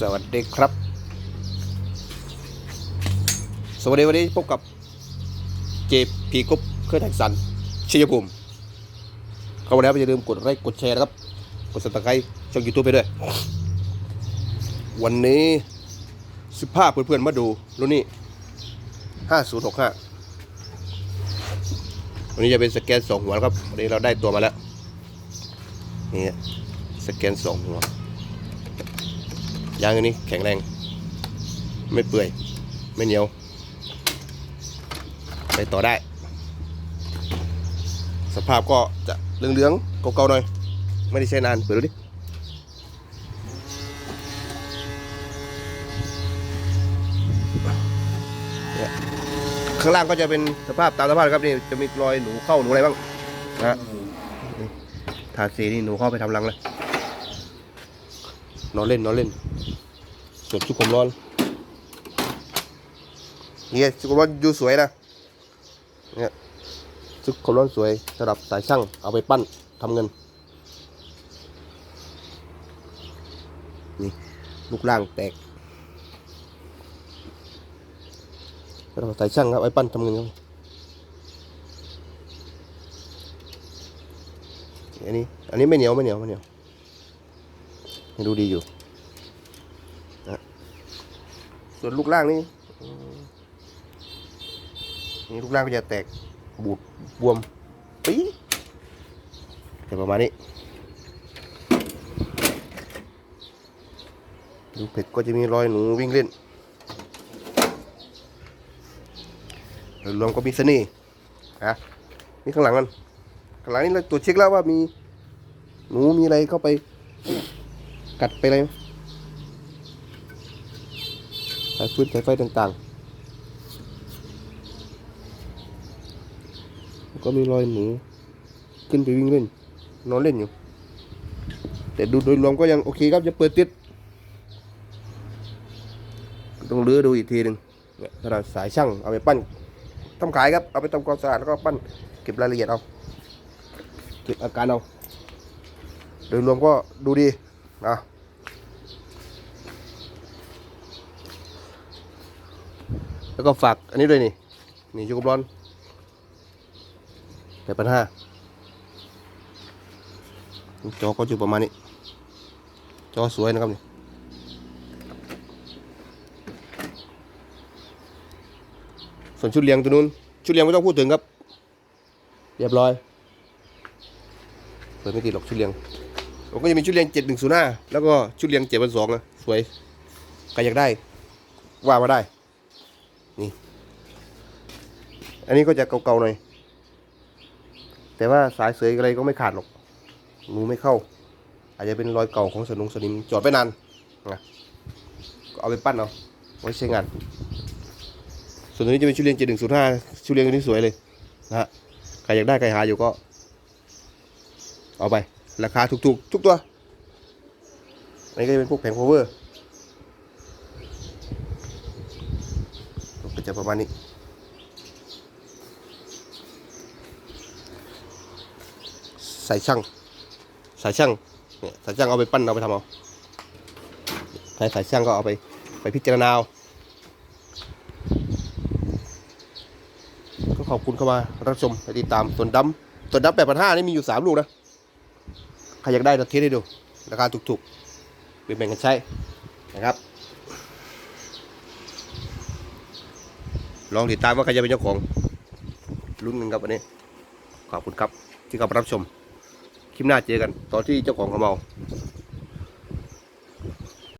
สวัสดีครับ สวัสดีวันนี้พบกับเจพีกุ๊บเครื่องแท็กซันชัยภูมิเข้ามาแล้วอย่าลืมกดไลค์กดแชร์นะครับ กดสับสไครต์ช่องยูทูบไปด้วย วันนี้สิบห้าเพื่อนๆมาดูรุ่นนี้ห้าศูนย์หกห้าวันนี้จะเป็นสแกนสองหัวครับ วันนี้เราได้ตัวมาแล้ว นี่สแกนสองหัว ยางอันนี้แข็งแรง ไม่เปื่อย ไม่เหนียว ไปต่อได้ สภาพก็จะเหลืองๆเก่าๆหน่อย ไม่ได้ใช้นาน เปิดดูดิข้างล่างก็จะเป็นสภาพตามสภาพครับนี่จะมีรอยหนูเข้าหนูอะไรบ้างนะฮะนี่ทาสีนี่หนูเข้าไปทำรังเลย นอนเล่นนอนเล่นส่วนชุดผมร้อนเนี่ยชุดผมร้อนดูสวยนะเนี่ยชุดผมร้อนสวยสำหรับสายช่างเอาไปปั้นทำเงินนี่ลูกล่างแตกสำหรับสายช่างครับเอาไปปั้นทำเงินครับอันนี้อันนี้ไม่เหนียวไม่เหนียวไม่เหนียว ดูดีอยู่ส่วนลูกล่างนี่นี่ลูกล่างก็จะแตกบูดบวมปี๊แต่ประมาณนี้ลูกเผ็ดก็จะมีรอยหนูวิ่งเล่นรวมก็มีเสน่ห์ฮะนี่ข้างหลังมันข้างหลังนี่เราตรวจเช็คแล้วว่ามีหนูมีอะไรเข้าไป กัดไปอะไรไหมสายฟืนสายไฟต่างๆ ก็มีรอยหนูขึ้นไปวิ่งเล่น นอนเล่นอยู่ แต่ดูโดยรวมก็ยังโอเคครับจะเปิดติด ต้องเลือดูอีกทีหนึ่งเนี่ยขนาดสายช่างเอาไปปั้นทำขายครับ เอาไปทำความสะอาดแล้วก็ปั้นเก็บรายละเอียดเอา เก็บอาการเอา โดยรวมก็ดูดีนะ แล้วก็ฝากอันนี้ด้วยนี่ นี่ชูกบร้อนแปดพันห้าจอก็อยู่ประมาณนี้ จอสวยนะครับนี่ส่วนชุดเลี้ยงตัวนู้น ชุดเลี้ยงไม่ต้องพูดถึงครับ เรียบร้อยเปิดไม่ติดหรอกชุดเลี้ยงผมก็จะมีชุดเลี้ยงเจ็ดหนึ่งศูนย์ห้าแล้วก็ชุดเลี้ยงเจ็ดพันสองนะ สวย ใครอยากได้ ว่ามาได้ นี่ อันนี้ก็จะเก่าๆหน่อย แต่ว่าสายเสยอะไรก็ไม่ขาดหรอกหนูไม่เข้า อาจจะเป็นรอยเก่าของสนุงสนิมจอดไปนานนะก็เอาไปปั้นเอาไว้ใช้งาน ส่วนตัวนี้จะเป็นชุดเรียนเจ็ดหนึ่งศูนย์ห้าชุดเรียนตัวนี้สวยเลยนะฮะใครอยากได้ใครหาอยู่ก็ เอาไป ราคาถูกๆ ทุกตัวอันนี้ก็จะเป็นพวกแผงโคเวอร์ จะประมาณนี้ สายช่างสายช่างเนี่ยสายช่างเอาไปปั้นเอาไปทำเอาสายสายช่างก็เอาไปไปพิจารณาเอาก็ขอบคุณเข้ามารับชมและติดตามส่วนดำส่วนดำแปดพันห้านี่มีอยู่สามลูกนะใครอยากได้เราเทสให้ดูราคาถูกๆเป็นแบ่งกันใช้นะครับ ลองติดตามว่าใครจะเป็นเจ้าของรุ่นหนึ่งครับวันนี้ ขอบคุณครับที่เข้ามารับชม คลิปหน้าเจอกัน ตอนที่เจ้าของเขาเมา